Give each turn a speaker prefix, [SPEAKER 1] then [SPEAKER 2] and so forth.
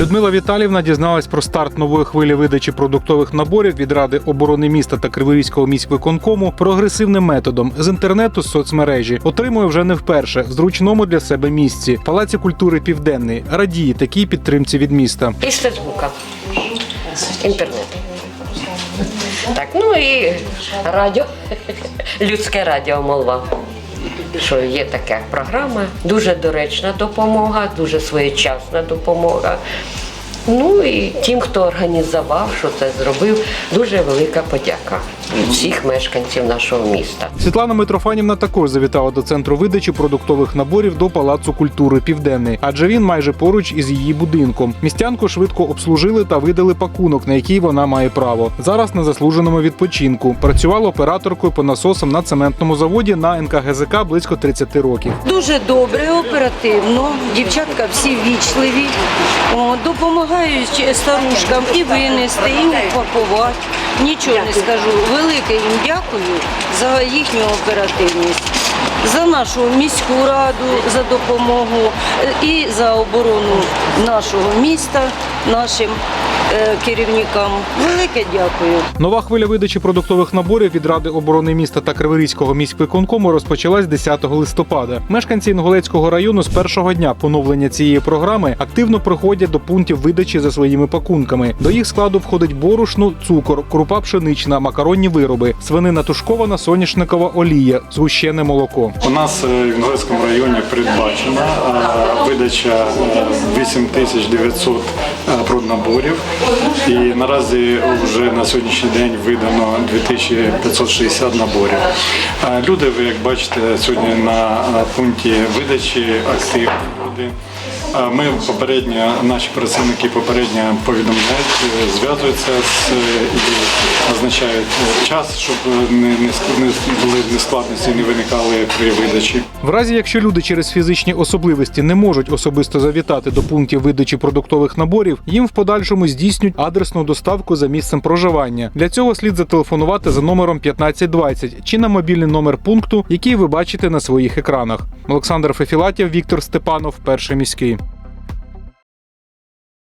[SPEAKER 1] Людмила Віталівна дізналась про старт нової хвилі видачі продуктових наборів від Ради оборони міста та Криворізького міськвиконкому прогресивним методом з інтернету з соцмережі. Отримує вже не вперше в зручному для себе місці. Палаці культури Південний радіє такій підтримці від міста.
[SPEAKER 2] І з Фейсбука. Інтернет. Так, ну і радіо, людське радіо молва. Що є така програма, дуже доречна допомога, дуже своєчасна допомога. Ну і тим, хто організував, що це зробив, дуже велика подяка від всіх мешканців нашого міста.
[SPEAKER 1] Світлана Митрофанівна також завітала до центру видачі продуктових наборів до Палацу культури Південний, адже він майже поруч із її будинком. Містянку швидко обслужили та видали пакунок, на який вона має право. Зараз на заслуженому відпочинку. Працювала операторкою по насосам на цементному заводі на НКГЗК близько 30 років.
[SPEAKER 3] Дуже добре, оперативно. Дівчатка всі вічливі, О, допомагають старушкам і винести, і упакувати. Нічого не скажу. Велике їм дякую за їхню оперативність, за нашу міську раду, за допомогу е, і за оборону нашого міста, нашим керівникам. Велике дякую.
[SPEAKER 1] Нова хвиля видачі продуктових наборів від Ради оборони міста та Криворізького міськвиконкому розпочалась 10 листопада. Мешканці Інгулецького району з першого дня поновлення цієї програми активно приходять до пунктів видачі за своїми пакунками. До їх складу входить борошно, цукор, крупа пшенична, макаронні вироби, свинина тушкована, соняшникова олія, згущене молоко.
[SPEAKER 4] У нас е, в Інгулецькому районі передбачена е, видача е, 8900 е, проднаборів. І наразі вже на сьогоднішній день видано 2560 наборів. Е, Люди, ви як бачите, сьогодні на е, пункті видачі актив люди. Ми попередньо, наші працівники попередньо повідомляють, е, зв'язуються з е, і назначають е, час, щоб не, не, не були нескладності, не виникали при видачі.
[SPEAKER 1] В разі, якщо люди через фізичні особливості не можуть особисто завітати до пунктів видачі продуктових наборів, їм в подальшому здійснюють адресну доставку за місцем проживання. Для цього слід зателефонувати за номером 1520 чи на мобільний номер пункту, який ви бачите на своїх екранах. Олександр Фефілатів, Віктор Степанов, перший міський.